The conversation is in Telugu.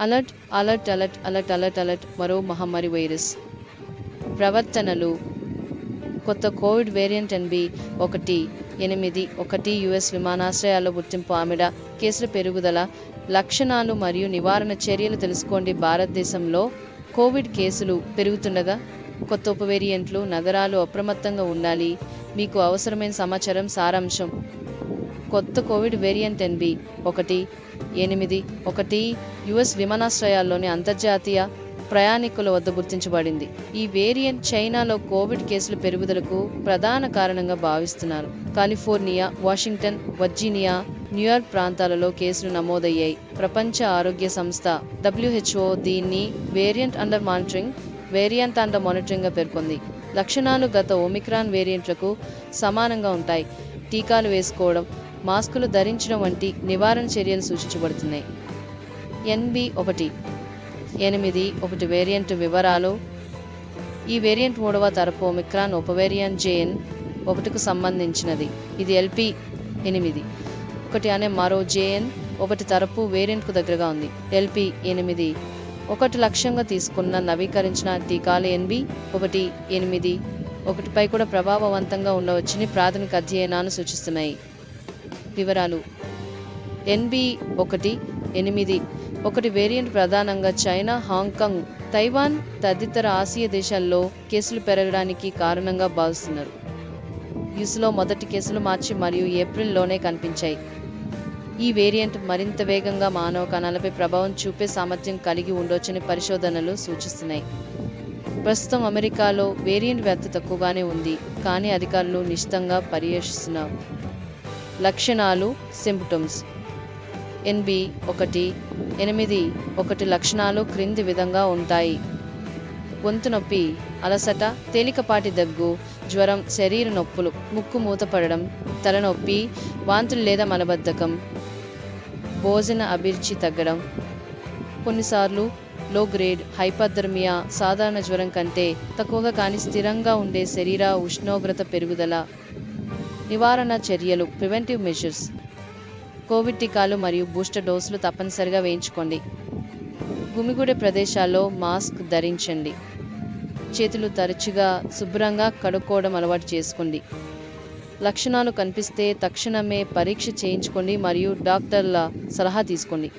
Alert alert alert alert alert alert మరో మహమ్మారి వైరస్. ప్రవర్తనలు. కొత్త కోవిడ్ వేరియంట్ ఎన్బి ఒకటి ఎనిమిది ఒకటి యుఎస్ విమానాశ్రయాల్లో గుర్తింపు ఆమెడ. కేసుల పెరుగుదల. లక్షణాలు మరియు నివారణ చర్యలు తెలుసుకోండి. భారతదేశంలో కోవిడ్ కేసులు పెరుగుతుండగా కొత్త ఉప వేరియంట్లు నగరాలు అప్రమత్తంగా ఉండాలి. మీకు అవసరమైన సమాచారం సారాంశం. కొత్త కోవిడ్ వేరియంట్ ఎన్బి ఒకటి ఎనిమిది ఒకటి యుఎస్ విమానాశ్రయాల్లోని అంతర్జాతీయ ప్రయాణికుల వద్ద గుర్తించబడింది. ఈ వేరియంట్ చైనాలో కోవిడ్ కేసుల పెరుగుదలకు ప్రధాన కారణంగా భావిస్తున్నారు. కాలిఫోర్నియా వాషింగ్టన్ వర్జీనియా న్యూయార్క్ ప్రాంతాలలో కేసులు నమోదయ్యాయి. ప్రపంచ ఆరోగ్య సంస్థ డబ్ల్యూహెచ్ఓ దీన్ని variant under monitoring variant under మానిటరింగ్గా పేర్కొంది. లక్షణాలు గత ఒమిక్రాన్ వేరియంట్లకు సమానంగా ఉంటాయి. టీకాలు వేసుకోవడం మాస్కులు ధరించడం వంటి నివారణ చర్యలు సూచించబడుతున్నాయి. ఎన్బి ఒకటి ఎనిమిది ఒకటి వేరియంట్ వివరాలు. ఈ వేరియంట్ మూడవ తరపు ఒమిక్రాన్ ఉపవేరియంట్ జేఎన్ ఒకటికు సంబంధించినది. ఇది ఎల్పి ఎనిమిది. ఒకటి అనే మరో జేఎన్ ఒకటి తరపు వేరియంట్కు దగ్గరగా ఉంది. ఎల్పి ఎనిమిది. ఒకటి లక్ష్యంగా తీసుకున్న నవీకరించిన టీకాలు ఎన్బి ఒకటి ఎనిమిది. ఒకటిపై కూడా ప్రభావవంతంగా ఉండవచ్చని ప్రాథమిక అధ్యయనాలు సూచిస్తున్నాయి. వివరాలు. ఎన్బి ఒకటి ఎనిమిది. ఒకటి వేరియంట్ ప్రధానంగా చైనా హాంకాంగ్ తైవాన్ తదితర ఆసియా దేశాల్లో కేసులు పెరగడానికి కారణంగా భావిస్తున్నారు. యూస్లో మొదటి కేసులు మార్చి మరియు ఏప్రిల్లోనే కనిపించాయి. ఈ వేరియంట్ మరింత వేగంగా మానవ కణాలపై ప్రభావం చూపే సామర్థ్యం కలిగి ఉండొచ్చని పరిశోధనలు సూచిస్తున్నాయి. ప్రస్తుతం అమెరికాలో వేరియంట్ వ్యాప్తి తక్కువగానే ఉంది కానీ అధికారులు నిశ్చితంగా పర్యవేక్షిస్తున్నారు. లక్షణాలు సింప్టమ్స్. ఎన్బి ఒకటి ఎనిమిది ఒకటి లక్షణాలు క్రింది విధంగా ఉంటాయి. గొంతు నొప్పి అలసట తేలికపాటి దగ్గు జ్వరం శరీర నొప్పులు ముక్కు మూతపడడం తలనొప్పి వాంతులు లేదా మలబద్ధకం భోజన అభిరుచి తగ్గడం. కొన్నిసార్లు లో గ్రేడ్ హైపర్థర్మియా సాధారణ జ్వరం కంటే తక్కువగా కానీ స్థిరంగా ఉండే శరీర ఉష్ణోగ్రత పెరుగుదల నివారణ చర్యలు ప్రివెంటివ్ మెజర్స్ కోవిడ్ టీకాలు మరియు బూస్టర్ డోసులు తప్పనిసరిగా వేయించుకోండి. గుమిగూడే ప్రదేశాల్లో మాస్క్ ధరించండి. చేతులు తరచుగా శుభ్రంగా కడుక్కోవడం అలవాటు చేసుకోండి. లక్షణాలు కనిపిస్తే తక్షణమే పరీక్ష చేయించుకోండి మరియు డాక్టర్ల సలహా తీసుకోండి.